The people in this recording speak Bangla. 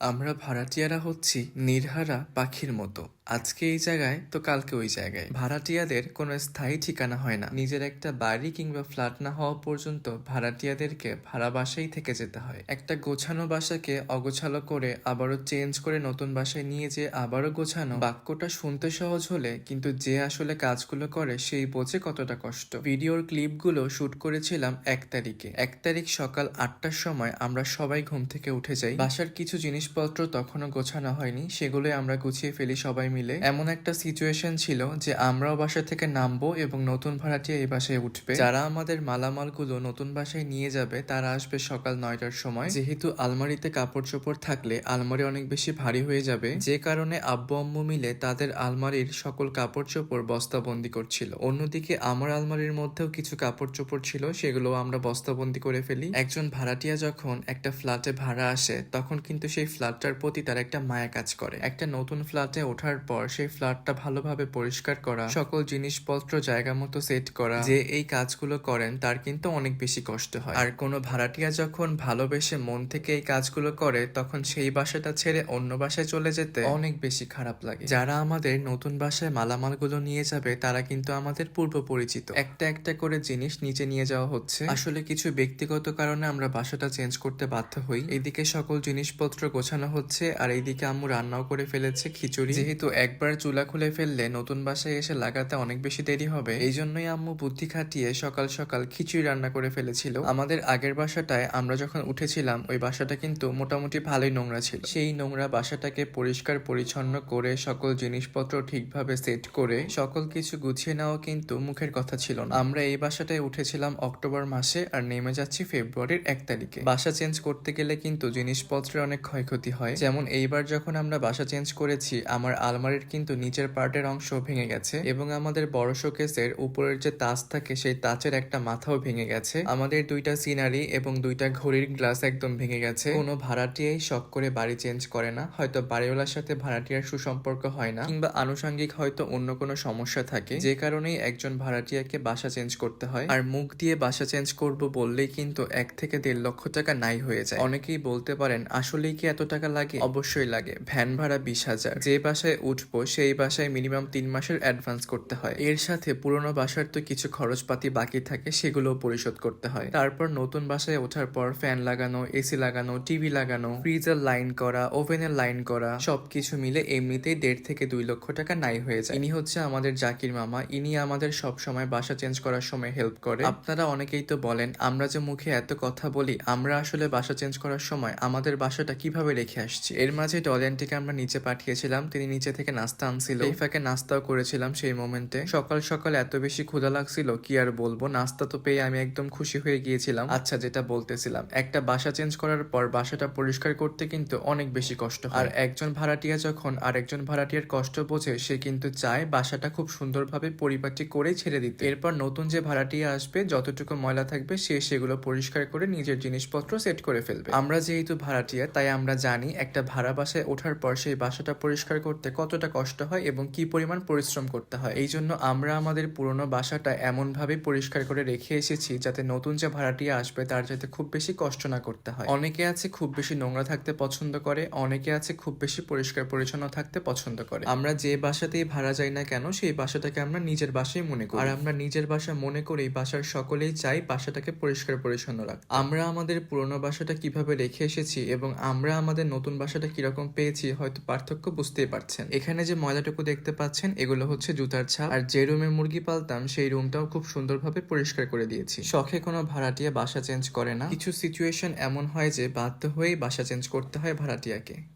আমরা ভাড়াটিয়ারা হচ্ছি নির্হারা পাখির মতো। আজকে এই জায়গায়, তো কালকে ওই জায়গায়। ভাড়াটিয়াদের কোনো স্থায়ী ঠিকানা হয় না। নিজের একটা বাড়ি কিংবা ফ্ল্যাট না হওয়া পর্যন্ত ভাড়াটিয়াদেরকে ভাড়া বাসায় থেকে যেতে হয়। একটা গোছানো বাসাকে অগোছালো করে আবারও চেঞ্জ করে নতুন বাসায় নিয়ে যে আবারও গোছানো বাক্যটা শুনতে সহজ হলে কিন্তু যে আসলে কাজগুলো করে সেই বোঝে কতটা কষ্ট। ভিডিওর ক্লিপগুলো শুট করেছিলাম এক তারিখে। এক তারিখ সকাল আটটার সময় আমরা সবাই ঘুম থেকে উঠে যাই। বাসার কিছু জিনিসপত্র তখনও গোছানো হয়নি। সেগুলোই আমরা গুছিয়ে ফেলি সবাই মিলে এমন একটা সিচুয়েশন ছিল যে আমরাও বাসা থেকে নামবো এবং নতুন ভাড়াটিয়া এই বাসায় উঠবে। যারা আমাদের মালামালগুলো নতুন বাসায় নিয়ে যাবে, তারা আসবে সকাল নয়টার সময়। যেহেতু আলমারিতে কাপড় চোপড় থাকলে আলমারি অনেক বেশি ভারী হয়ে যাবে। যে কারণে আব্বু আম্মু মিলে তাদের আলমারির সকল কাপড় চোপড় বস্তাবন্দি করছিল। অন্যদিকে আমার আলমারির মধ্যেও কিছু কাপড় চোপড় ছিল সেগুলো আমরা বস্তাবন্দি করে ফেলি। একজন ভাড়াটিয়া যখন একটা ফ্ল্যাটে ভাড়া আসে, তখন কিন্তু সেই ফ্ল্যাটটার প্রতি তার একটা মায়া কাজ করে। একটা নতুন ফ্ল্যাটে ওঠার পর সেই ফ্ল্যাটটা ভালোভাবে পরিষ্কার করা, সকল জিনিসপত্র জায়গা মতো সেট করা, যে এই কাজগুলো করেন তার কিন্তু অনেক বেশি কষ্ট হয়। আর কোনো ভাড়াটিয়া যখন ভালোবেসে মন থেকে এই কাজগুলো করে, তখন সেই বাসাটা ছেড়ে অন্য বাসায় চলে যেতে অনেক বেশি খারাপ লাগে। যারা আমাদের নতুন বাসায় মালামালগুলো নিয়ে যাবে, তারা কিন্তু আমাদের পূর্ব পরিচিত। একটা একটা করে জিনিস নিচে নিয়ে যাওয়া হচ্ছে। আসলে কিছু ব্যক্তিগত কারণে আমরা বাসাটা চেঞ্জ করতে বাধ্য হই। এইদিকে সকল জিনিসপত্র গোছানো হচ্ছে, আর এইদিকে আম্মু রান্নাও করে ফেলেছে খিচুড়ি। যেহেতু একবার চুলা খুলে ফেললে নতুন বাসায় এসে লাগাতে অনেক বেশি দেরি হবে। এই জন্যই আম্মু বুদ্ধি খাটিয়ে সকাল সকাল খিচুড়ি রান্না করে ফেলেছিল। আমাদের আগের বাসাটায় আমরা যখন উঠেছিলাম, ওই বাসাটা কিন্তু মোটামুটি ভালোই নোংরা ছিল। সেই নোংরা বাসাটাকে পরিষ্কার পরিচ্ছন্ন করে সকল জিনিসপত্র ঠিকভাবে সেট করে সকল কিছু গুছিয়ে নেওয়া কিন্তু মুখের কথা ছিল না। আমরা এই বাসাটায় উঠেছিলাম অক্টোবর মাসে আর নেমে যাচ্ছি ফেব্রুয়ারির এক তারিখে। বাসা চেঞ্জ করতে গেলে কিন্তু জিনিসপত্রের অনেক ক্ষয়ক্ষতি হয়। যেমন এইবার যখন আমরা বাসা চেঞ্জ করেছি, আমার আলমারির কিন্তু নিচের পার্টের অংশ ভেঙে গেছে এবং আমাদের বড় শোকেসের উপরের যে তাজ থাকে, সেই তাজের একটা মাথাও ভেঙে গেছে। আমাদের দুইটা সিনারি এবং দুইটা ঘড়ির গ্লাস একদম ভেঙে গেছে। কোনো ভাড়াটিয়াই শখ করে বাড়ি চেঞ্জ করে না। হয়তো বাড়িওয়ালার সাথে ভাড়াটিয়ার সুসম্পর্ক হয় না, কিংবা আনুষঙ্গিক হয়তো অন্য কোনো সমস্যা থাকে। যে কারণেই একজন ভাড়াটিয়াকে বাসা চেঞ্জ করতে হয়। আর মুখ দিয়ে বাসা চেঞ্জ করব বললেই কিন্তু এক থেকে দেড় লক্ষ টাকা নাই হয়ে যায়। অনেকেই বলতে পারেন, আসলেই কি এত টাকা লাগে? অবশ্যই লাগে। ভ্যান ভাড়া বিশ হাজার। যে বাসায় উঠবো সেই বাসায় মিনিমাম তিন মাসের অ্যাডভান্স করতে হয়। এর সাথে পুরনো বাসার তো কিছু খরচপাতি বাকি থাকে সেগুলো পরিশোধ করতে হয়। তারপর নতুন বাসায় ওঠার পর ফ্যান লাগানো এসি লাগানো টিভি লাগানো ফ্রিজের লাইন করা ওভেনের লাইন করা, সবকিছু মিলে এমনিতেই দেড় থেকে দুই লক্ষ টাকা নাই হয়ে যায়। ইনি হচ্ছে আমাদের জাকির মামা। ইনি আমাদের সব সময় বাসা চেঞ্জ করার সময় হেল্প করে। আপনারা অনেকেই তো বলেন, আমরা যে মুখে এত কথা বলি, আমরা আসলে বাসা চেঞ্জ করার সময় আমাদের বাসাটা কীভাবে রেখে আসছি? এর মাঝে টলিয়ানটিকে আমরা নিচে পাঠিয়েছিলাম, তিনি নিচে থেকে নাস্তা আনছিল। এই ফাঁকে নাস্তাও করেছিলাম সেই মোমেন্টে। সকাল সকাল এত বেশি ক্ষুধা লাগছিল, কি আর বলব? নাস্তা তো পেয়ে আমি একদম খুশি হয়ে গিয়েছিলাম। আচ্ছা যেটা বলতেছিলাম, একটা বাসা চেঞ্জ করার পর বাসাটা পরিষ্কার করতে কিন্তু অনেক বেশি কষ্ট আর একজন ভাড়াটিয়া যখন আরেকজন ভাড়াটিয়ার কষ্ট বোঝে, সে কিন্তু চায় বাসাটা খুব সুন্দরভাবে পরিপাটি করে ছেড়ে দিতে। এরপর নতুন যে ভাড়াটিয়া আসবে, যতটুকু ময়লা থাকবে, সে সেগুলো পরিষ্কার করে নিজের জিনিসপত্র সেট করে ফেলবে। আমরা যেহেতু ভাড়াটিয়া, তাই আমরা জানি একটা ভাড়া বাসায় ওঠার পর সেই বাসাটা পরিষ্কার করতে কতটা কষ্ট হয় এবং কি পরিমাণ পরিশ্রম করতে হয়। এই জন্য আমরা আমাদের পুরনো বাসাটা এমনভাবে পরিষ্কার করে রেখে এসেছি যাতে নতুন যে ভাড়াটিয়া আসবে তার যাতে খুব বেশি কষ্ট না করতে হয়। অনেকে আছে খুব বেশি নোংরা থাকতে পছন্দ করে, অনেকে আছে খুব বেশি পরিষ্কার পরিচ্ছন্ন থাকতে পছন্দ করে। আমরা যে বাসাতেই ভাড়া যাই না কেন, সেই বাসাটাকে আমরা নিজের বাসাই মনে করি। আর আমরা নিজের বাসা মনে করেই বাসার সকলেই চাই বাসাটাকে পরিষ্কার পরিচ্ছন্ন রাখ আমরা আমাদের পুরনো বাসাটা কীভাবে রেখে এসেছি এবং আমরা আমাদের নতুন বাসাটা কীরকম পেয়েছি হয়তো পার্থক্য বুঝতেই পারছেন। এখানে যে ময়লাটুকু দেখতে পাচ্ছেন, এগুলো হচ্ছে জুতার ছাপ। আর যে রুমে মুরগি পালতাম, সেই রুমটাও খুব সুন্দরভাবে পরিষ্কার করে দিয়েছি। শখে কোনো ভাড়াটিয়া বাসা চেঞ্জ করে না। কিছু সিচুয়েশন এমন হয় যে বাধ্য হয়েই বাসা চেঞ্জ করতে হয় ভাড়াটিয়াকে।